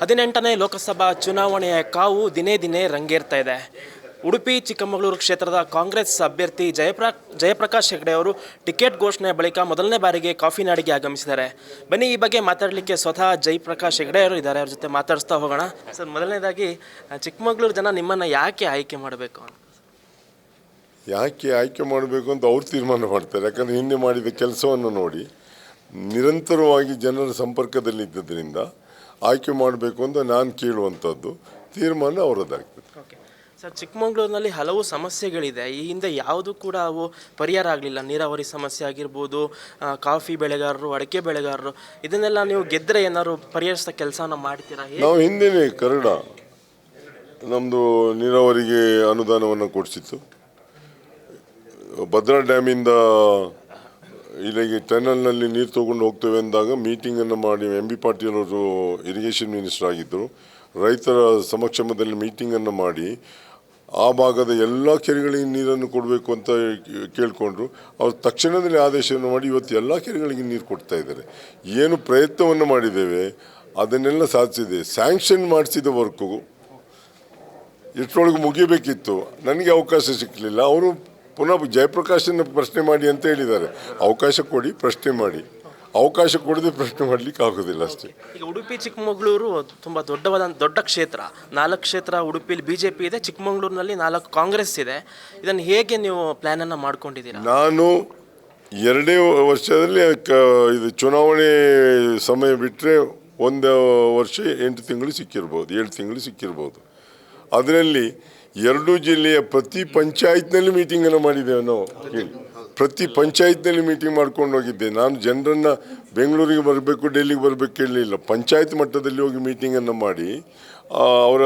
ಹದಿನೆಂಟನೇ ಲೋಕಸಭಾ ಚುನಾವಣೆಯ ಕಾವು ದಿನೇ ದಿನೇ ರಂಗೇರ್ತಾ ಇದೆ. ಉಡುಪಿ, ಚಿಕ್ಕಮಗಳೂರು ಕ್ಷೇತ್ರದ ಕಾಂಗ್ರೆಸ್ ಅಭ್ಯರ್ಥಿ ಜಯಪ್ರಾ, ಜಯಪ್ರಕಾಶ್ ಹೆಗ್ಡೆ ಅವರು ಟಿಕೆಟ್ ಘೋಷಣೆ ಬಳಿಕ ಮೊದಲನೇ ಬಾರಿಗೆ ಕಾಫಿ ನಾಡಿಗೆ ಆಗಮಿಸಿದ್ದಾರೆ. ಬನ್ನಿ ಈ ಬಗ್ಗೆ ಮಾತಾಡಲಿಕ್ಕೆ ಸ್ವತಃ ಜಯಪ್ರಕಾಶ್ ಹೆಗ್ಡೆ ಅವರು ಇದ್ದಾರೆ. ಅವ್ರ ಜೊತೆ ಮಾತಾಡಿಸ್ತಾ ಹೋಗೋಣ. ಸರ್, ಮೊದಲನೇದಾಗಿ ಚಿಕ್ಕಮಗಳೂರು ಜನ ನಿಮ್ಮನ್ನು ಯಾಕೆ ಆಯ್ಕೆ ಮಾಡಬೇಕು ಅಂತ? ಯಾಕೆ ಆಯ್ಕೆ ಮಾಡಬೇಕು ಅಂತ ಅವ್ರು ತೀರ್ಮಾನ ಮಾಡ್ತಾರೆ. ಯಾಕಂದರೆ ಹಿಂದೆ ಮಾಡಿದ ಕೆಲಸವನ್ನು ನೋಡಿ ನಿರಂತರವಾಗಿ ಜನರ ಸಂಪರ್ಕದಲ್ಲಿದ್ದರಿಂದ ಆಯ್ಕೆ ಮಾಡಬೇಕು ಅಂತ ನಾನು ಕೇಳುವಂಥದ್ದು ತೀರ್ಮಾನ ಅವರದ್ದಾಗ್ತದೆ ಓಕೆ ಸರ್ ಚಿಕ್ಕಮಗಳೂರಿನಲ್ಲಿ ಹಲವು ಸಮಸ್ಯೆಗಳಿದೆ. ಈ ಹಿಂದೆ ಯಾವುದು ಕೂಡ ಅವು ಪರಿಹಾರ ಆಗಲಿಲ್ಲ. ನೀರಾವರಿ ಸಮಸ್ಯೆ ಆಗಿರ್ಬೋದು ಆ, ಕಾಫಿ ಬೆಳೆಗಾರರು ಅಡಿಕೆ ಬೆಳೆಗಾರರು ಇದನ್ನೆಲ್ಲ ನೀವು ಗೆದ್ದರೆ ಏನಾದ್ರು ಪರಿಹರಿಸಿದ ಕೆಲಸನ ಮಾಡ್ತೀರಾ? ಹೇಗೆ? ನಾವು ಹಿಂದಿನ ಕನ್ನಡ ನಮ್ಮದು ನೀರಾವರಿಗೆ ಅನುದಾನವನ್ನು ಕೊಡಿಸಿತ್ತು. ಭದ್ರಾ ಡ್ಯಾಮಿಂದ ಇಲ್ಲಿಗೆ ಟನಲ್ನಲ್ಲಿ ನೀರು ತೊಗೊಂಡು ಹೋಗ್ತೇವೆ ಅಂದಾಗ ಮೀಟಿಂಗನ್ನು ಮಾಡಿ ಎಂ ಬಿ ಪಾಟೀಲ್ ಅವರು ಇರಿಗೇಷನ್ ಮಿನಿಸ್ಟರ್ ಆಗಿದ್ದರು. ರೈತರ ಸಮಕ್ಷಮದಲ್ಲಿ ಮೀಟಿಂಗನ್ನು ಮಾಡಿ ಆ ಭಾಗದ ಎಲ್ಲ ಕೆರೆಗಳಿಗೆ ನೀರನ್ನು ಕೊಡಬೇಕು ಅಂತ ಕೇಳಿಕೊಂಡ್ರು. ಅವರು ತಕ್ಷಣದಲ್ಲಿ ಆದೇಶವನ್ನು ಮಾಡಿ ಇವತ್ತು ಎಲ್ಲ ಕೆರೆಗಳಿಗೆ ನೀರು ಕೊಡ್ತಾ ಇದ್ದಾರೆ. ಏನು ಪ್ರಯತ್ನವನ್ನು ಮಾಡಿದ್ದೇವೆ, ಅದನ್ನೆಲ್ಲ ಸಾಧಿಸಿದೆ. ಸ್ಯಾಂಕ್ಷನ್ ಮಾಡಿಸಿದ ವರ್ಕು ಇಷ್ಟರೊಳಗೆ ಮುಗಿಯಬೇಕಿತ್ತು ನನಗೆ ಅವಕಾಶ ಸಿಕ್ಕಲಿಲ್ಲ ಅವರು ಪುನಃ ಜಯಪ್ರಕಾಶನ್ನು ಪ್ರಶ್ನೆ ಮಾಡಿ ಅಂತ ಹೇಳಿದ್ದಾರೆ. ಅವಕಾಶ ಕೊಡಿ ಪ್ರಶ್ನೆ ಮಾಡಿ. ಅವಕಾಶ ಕೊಡದೆ ಪ್ರಶ್ನೆ ಮಾಡಲಿಕ್ಕೆ ಆಗೋದಿಲ್ಲ ಅಷ್ಟೇ. ಈಗ ಉಡುಪಿ ಚಿಕ್ಕಮಗಳೂರು ತುಂಬ ದೊಡ್ಡವಾದ ದೊಡ್ಡ ಕ್ಷೇತ್ರ. ನಾಲ್ಕು ಕ್ಷೇತ್ರ ಉಡುಪಿಲಿ ಬಿ ಜೆ ಪಿ ಇದೆ ಚಿಕ್ಕಮಗಳೂರಿನಲ್ಲಿ ನಾಲ್ಕು ಕಾಂಗ್ರೆಸ್ ಇದೆ. ಇದನ್ನು ಹೇಗೆ ನೀವು ಪ್ಲ್ಯಾನನ್ನು ಮಾಡ್ಕೊಂಡಿದ್ದೀರಾ? ನಾನು ಎರಡೇ ವರ್ಷದಲ್ಲಿ ಕ ಇದು ಚುನಾವಣೆ ಸಮಯ ಬಿಟ್ಟರೆ ಒಂದು ವರ್ಷ ಎಂಟು ತಿಂಗಳು ಸಿಕ್ಕಿರ್ಬೋದು ಏಳು ತಿಂಗಳು ಸಿಕ್ಕಿರ್ಬೋದು. ಅದರಲ್ಲಿ ಎರಡು ಜಿಲ್ಲೆಯ ಪ್ರತಿ ಪಂಚಾಯತ್ನಲ್ಲಿ ಮೀಟಿಂಗನ್ನು ಮಾಡಿದ್ದೇವೆ ನಾವು. ಪ್ರತಿ ಪಂಚಾಯತ್ನಲ್ಲಿ ಮೀಟಿಂಗ್ ಮಾಡ್ಕೊಂಡು ಹೋಗಿದ್ದೆ. ನಾನು ಜನರನ್ನು ಬೆಂಗಳೂರಿಗೆ ಬರಬೇಕು ಡೆಲ್ಲಿಗೆ ಬರಬೇಕು ಕೇಳಲಿಲ್ಲ. ಪಂಚಾಯತ್ ಮಟ್ಟದಲ್ಲಿ ಹೋಗಿ ಮೀಟಿಂಗನ್ನು ಮಾಡಿ ಅವರ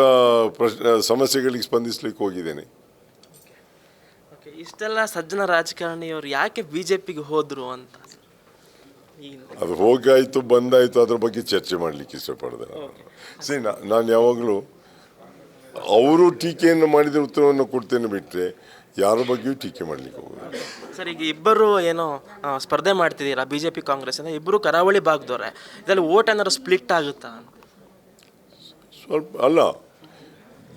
ಪ್ರಶ್ನೆ ಸಮಸ್ಯೆಗಳಿಗೆ ಸ್ಪಂದಿಸ್ಲಿಕ್ಕೆ ಹೋಗಿದ್ದೇನೆ. ಓಕೆ ಇಷ್ಟೆಲ್ಲ ಸಜ್ಜನ ರಾಜಕಾರಣಿಯವರು ಯಾಕೆ ಬಿ ಜೆ ಪಿಗೆ ಹೋದರು ಅಂತ. ಅದು ಹೋಗಾಯ್ತು ಬಂದಾಯ್ತು ಅದ್ರ ಬಗ್ಗೆ ಚರ್ಚೆ ಮಾಡ್ಲಿಕ್ಕೆ ಇಷ್ಟಪಡ್ದೆ ಸರಿ ನಾ- ನಾನು ಯಾವಾಗಲೂ ಅವರು ಟೀಕೆಯನ್ನು ಮಾಡಿದ ಉತ್ತರವನ್ನು ಕೊಡ್ತೇನೆ ಬಿಟ್ಟರೆ ಯಾರ ಬಗ್ಗೆಯೂ ಟೀಕೆ ಮಾಡಲಿಕ್ಕೆ ಹೋಗೋದು ಸರ್ ಈಗ ಇಬ್ಬರು ಏನೋ ಆ, ಸ್ಪರ್ಧೆ ಮಾಡ್ತಿದ್ದೀರಾ ಬಿ ಜೆ ಪಿ ಕಾಂಗ್ರೆಸ್ ಅಂದರೆ ಇಬ್ಬರು ಕರಾವಳಿ ಭಾಗದವ್ರೆ. ಇದರಲ್ಲಿ ಓಟ್ ಏನಾದ್ರು ಸ್ಪ್ಲಿಟ್ ಆಗುತ್ತಾ? ಸ್ವಲ್ಪ ಅಲ್ಲ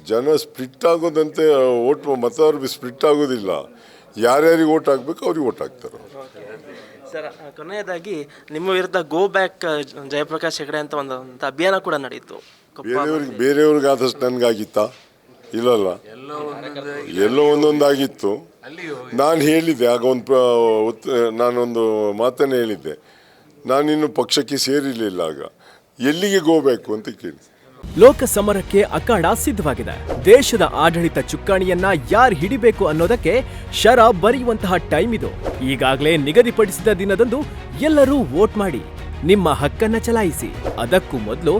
ಜನ ಸ್ಪ್ಲಿಟ್ ಆಗೋದಂತೆ ಓಟ್ ಮತದಾರರು ಸ್ಪ್ಲಿಟ್ ಆಗೋದಿಲ್ಲ. ಯಾರ್ಯಾರಿಗೆ ಓಟ್ ಹಾಕ್ಬೇಕು ಅವ್ರಿಗೆ ಓಟ್ ಹಾಕ್ತಾರೆ ಸರ್ ಆ, ಕೊನೆಯದಾಗಿ ನಿಮ್ಮ ವಿರುದ್ಧ ಗೋ ಬ್ಯಾಕ್ ಜಯಪ್ರಕಾಶ್ ಹೆಗಡೆ ಅಂತ ಒಂದು ಅಭಿಯಾನ ಕೂಡ ನಡೀತು ಕೊಪ್ಪ ಬೇರೆಯವ್ರಿಗೆ ಬೇರೆಯವ್ರಿಗೆ ಆದಷ್ಟು ನನಗಾಗಿತ್ತ? ಇಲ್ಲಲ್ಲ. ಎಲ್ಲೋ ಒಂದೊಂದಾಗಿತ್ತು. ನಾನು ಹೇಳಿದ್ದೆ ಆಗ ಒಂದು ನಾನೊಂದು ಮಾತನ್ನು ಹೇಳಿದ್ದೆ. ನಾನಿನ್ನು ಪಕ್ಷಕ್ಕೆ ಸೇರಿರಲಿಲ್ಲ ಆಗ. ಎಲ್ಲಿಗೆ ಹೋಗ್ಬೇಕು ಅಂತ ಕೇಳಿ ಲೋಕ ಸಮರಕ್ಕೆ ಅಖಾಡ ಸಿದ್ಧವಾಗಿದೆ. ದೇಶದ ಆಡಳಿತ ಚುಕ್ಕಾಣಿಯನ್ನ ಯಾರು ಹಿಡಿಬೇಕು ಅನ್ನೋದಕ್ಕೆ ಶರ ಬರೆಯುವಂತಹ ಟೈಮ್ ಇದು. ಈಗಾಗಲೇ ನಿಗದಿಪಡಿಸಿದ ದಿನದಂದು ಎಲ್ಲರೂ ವೋಟ್ ಮಾಡಿ. ನಿಮ್ಮ ಹಕ್ಕನ್ನ ಚಲಾಯಿಸಿ. ಅದಕ್ಕೂ ಮೊದಲು